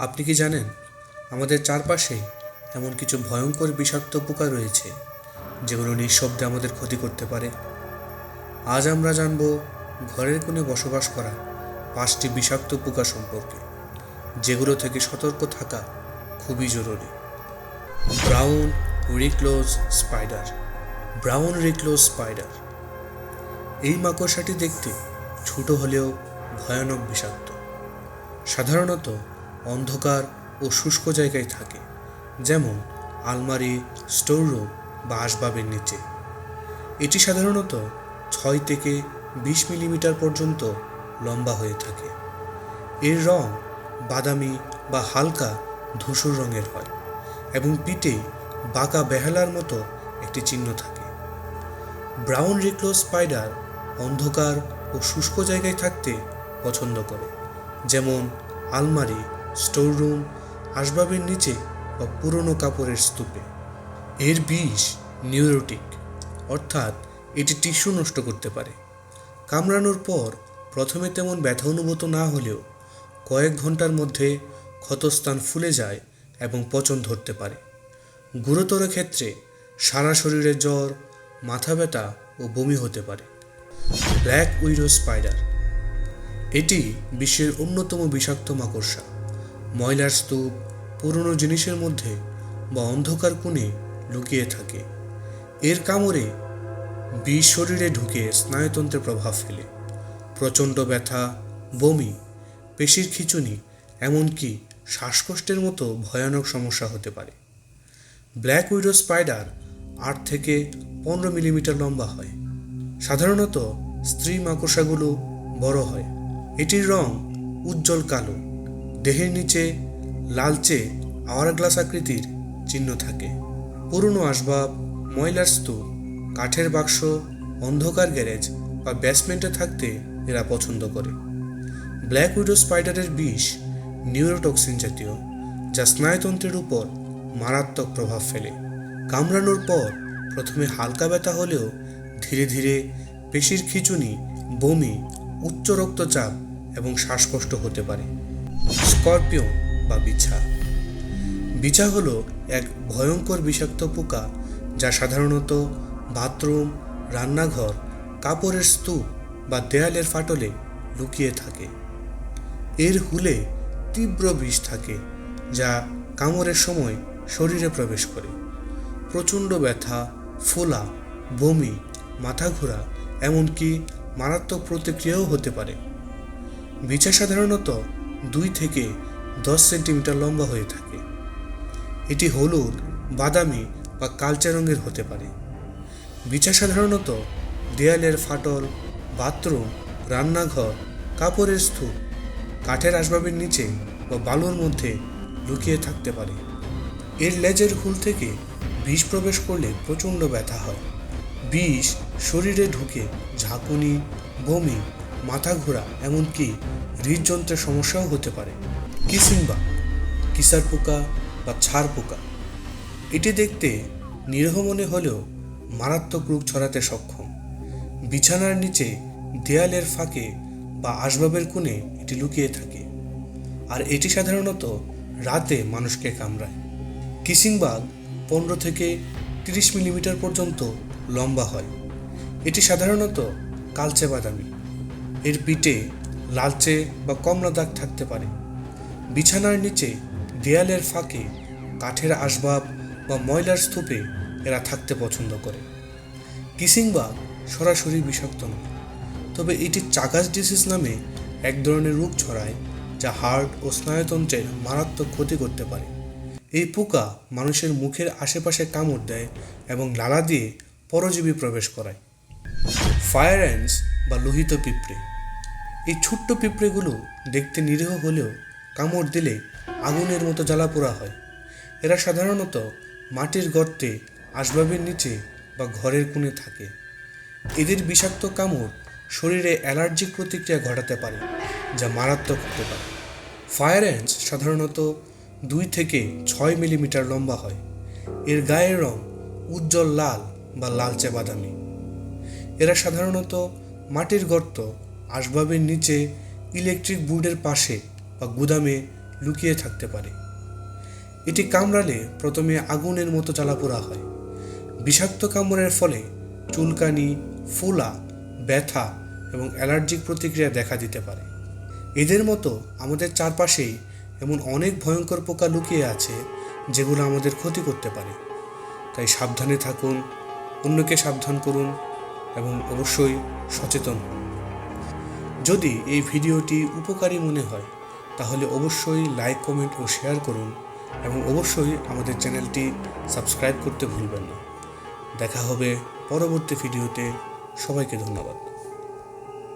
আপনি কি জানেন, আমাদের চারপাশে এমন কিছু ভয়ঙ্কর বিষাক্ত পোকা রয়েছে, যেগুলো নিঃশব্দে আমাদের ক্ষতি করতে পারে? আজ আমরা জানব ঘরের কোণে বসবাস করা পাঁচটি বিষাক্ত পোকা সম্পর্কে, যেগুলো থেকে সতর্ক থাকা খুবই জরুরি। Brown recluse spider. Brown recluse spider. এই মাকড়সাটি দেখতে ছোট হলেও ভয়ানক বিষাক্ত। সাধারণত অন্ধকার ও শুষ্ক জায়গায় থাকে, যেমন আলমারি, স্টোররুম বা আসবাবের নিচে। এটি সাধারণত ছয় থেকে বিশ মিলিমিটার পর্যন্ত লম্বা হয়ে থাকে। এর রং বাদামি বা হালকা ধূসর রঙের হয় এবং পিঠে বাঁকা বেহালার মতো একটি চিহ্ন থাকে। ব্রাউন রিক্লো স্পাইডার অন্ধকার ও শুষ্ক জায়গায় থাকতে পছন্দ করে, যেমন আলমারি স্টোররুম, আসবাবের নিচে বা পুরনো কাপড়ের স্তূপে। এর বিষ নিউরোটিক, অর্থাৎ এটি টিস্যু নষ্ট করতে পারে। কামড়ানোর পর প্রথমে তেমন ব্যথা অনুভূত না হলেও কয়েক ঘণ্টার মধ্যে ক্ষতস্থান ফুলে যায় এবং পচন ধরতে পারে। গুরুতর ক্ষেত্রে সারা শরীরে জ্বর, মাথা ব্যথা ও বমি হতে পারে। ব্ল্যাক উইডো স্পাইডার, এটি বিশ্বের অন্যতম বিষাক্ত মাকড়সা। ময়লার স্তূপ, পুরনো জিনিসের মধ্যে বা অন্ধকার কোণে লুকিয়ে থাকে। এর কামড়ে বিষ শরীরে ঢুকে স্নায়ুতন্ত্রে প্রভাব ফেলে। প্রচণ্ড ব্যথা, বমি, পেশির খিচুনি, এমনকি শ্বাসকষ্টের মতো ভয়ানক সমস্যা হতে পারে। ব্ল্যাক উইডো স্পাইডার আট থেকে পনেরো মিলিমিটার লম্বা হয়। সাধারণত স্ত্রী মাকড়সাগুলো বড় হয়। এটির রং উজ্জ্বল কালো। দেহের নিচে লালচে আওয়ার গ্লাস আকৃতির চিহ্ন থাকে। পুরনো আসবাব, ময়লার স্তূপ, কাঠের বাক্স, অন্ধকার গ্যারেজ বা বেসমেন্টে থাকতে এরা পছন্দ করে। ব্ল্যাক উইডো স্পাইডারের বিষ নিউরোটক্সিন জাতীয়, যা স্নায়ুতন্ত্রের উপর মারাত্মক প্রভাব ফেলে। কামড়ানোর পর প্রথমে হালকা ব্যথা হলেও ধীরে ধীরে পেশির খিঁচুনি, বমি, উচ্চ রক্তচাপ এবং শ্বাসকষ্ট হতে পারে। স্করপিয়ন বা বিছা। বিছা হলো এক ভয়ঙ্কর বিষাক্ত পোকা যা সাধারণত বাথরুম, রান্নাঘর, কাপড়ের স্তূপ বা দেয়ালের ফাটলে লুকিয়ে থাকে। এর হুলে তীব্র বিষ থাকে যা কামড়ের সময় শরীরে প্রবেশ করে। প্রচণ্ড ব্যথা, ফোলা, বমি মাথা ঘোরা এমনকি মারাত্মক প্রতিক্রিয়াও হতে পারে। বিছা সাধারণত দুই থেকে দশ সেন্টিমিটার লম্বা হয়ে থাকে। এটি হলুদ, বাদামি বা কালচে রঙের হতে পারে। বিছা সাধারণত দেয়ালের ফাটল, বাথরুম, রান্নাঘর, কাপড়ের স্তূপ, কাঠের আসবাবের নিচে বা বালুর মধ্যে লুকিয়ে থাকতে পারে। এর লেজের হুল থেকে বিষ প্রবেশ করলে প্রচণ্ড ব্যথা হয়। বিষ শরীরে ঢুকে ঝাঁকুনি, বমি মাথা ঘোরা, এমনকি হৃদযন্ত্রের সমস্যাও হতে পারে। কিসিংবা কিসার পোকা বা ছাড় পোকা? এটি দেখতে নিরহ মনে হলেও মারাত্মক রোগ ছড়াতে সক্ষম। বিছানার নিচে দেয়ালের ফাঁকে বা আসবাবের কোণে এটি লুকিয়ে থাকে। আর এটি সাধারণত রাতে মানুষকে কামড়ায়। কিসিংবাগ পনেরো থেকে তিরিশ মিলিমিটার পর্যন্ত লম্বা হয়। এটি সাধারণত কালচে বাদামি। এর পিঠে লালচে বা কমলা দাগ থাকতে পারে। বিছানার নিচে দেয়ালের ফাঁকে কাঠের আসবাব বা ময়লার স্তূপে এরা থাকতে পছন্দ করে। কিসিংবাগ সরাসরি বিষাক্ত নয়, তবে এটি চাকাস ডিসিজ নামে এক ধরনের রোগ ছড়ায় যা হার্ট ও স্নায়ুতন্ত্রের মারাত্মক ক্ষতি করতে পারে। এই পোকা মানুষের মুখের আশেপাশে কামড় দেয় এবং লালা দিয়ে পরজীবী প্রবেশ করায়। ফায়ার অ্যান্ডস বা লোহিত পিঁপড়ে। এই ছোট্ট পিঁপড়েগুলো দেখতে নিরীহ হলেও কামড় দিলে আগুনের মতো জ্বালা পোড়া হয়। এরা সাধারণত মাটির গর্তে, আসবাবের নিচে বা ঘরের কোণে থাকে। এদের বিষাক্ত কামড় শরীরে অ্যালার্জিক প্রতিক্রিয়া ঘটাতে পারে, যা মারাত্মক হতে পারে। ফায়ার অ্যান্ডস সাধারণত দুই থেকে ছয় মিলিমিটার লম্বা হয়। এর গায়ের রং উজ্জ্বল লাল বা লালচে বাদামি। এরা সাধারণত মাটির গর্ত আসবাবের নিচে ইলেকট্রিক বোর্ডের পাশে বা গুদামে লুকিয়ে থাকতে পারে। এটি কামড়ালে প্রথমে আগুনের মতো জ্বালাপোড়া হয়। বিষাক্ত কামড়ের ফলে চুলকানি, ফোলা, ব্যথা এবং অ্যালার্জিক প্রতিক্রিয়া দেখা দিতে পারে। এদের মতো আমাদের চারপাশেই এমন অনেক ভয়ঙ্কর পোকা লুকিয়ে আছে যেগুলো আমাদের ক্ষতি করতে পারে। তাই সাবধানে থাকুন, অন্যকে সাবধান করুন এবং অবশ্যই সচেতন হন। যদি এই ভিডিওটি উপকারী মনে হয়, তাহলে অবশ্যই লাইক, কমেন্ট ও শেয়ার করুন এবং অবশ্যই আমাদের চ্যানেলটি সাবস্ক্রাইব করতে ভুলবেন না। দেখা হবে পরবর্তী ভিডিওতে। সবাইকে ধন্যবাদ।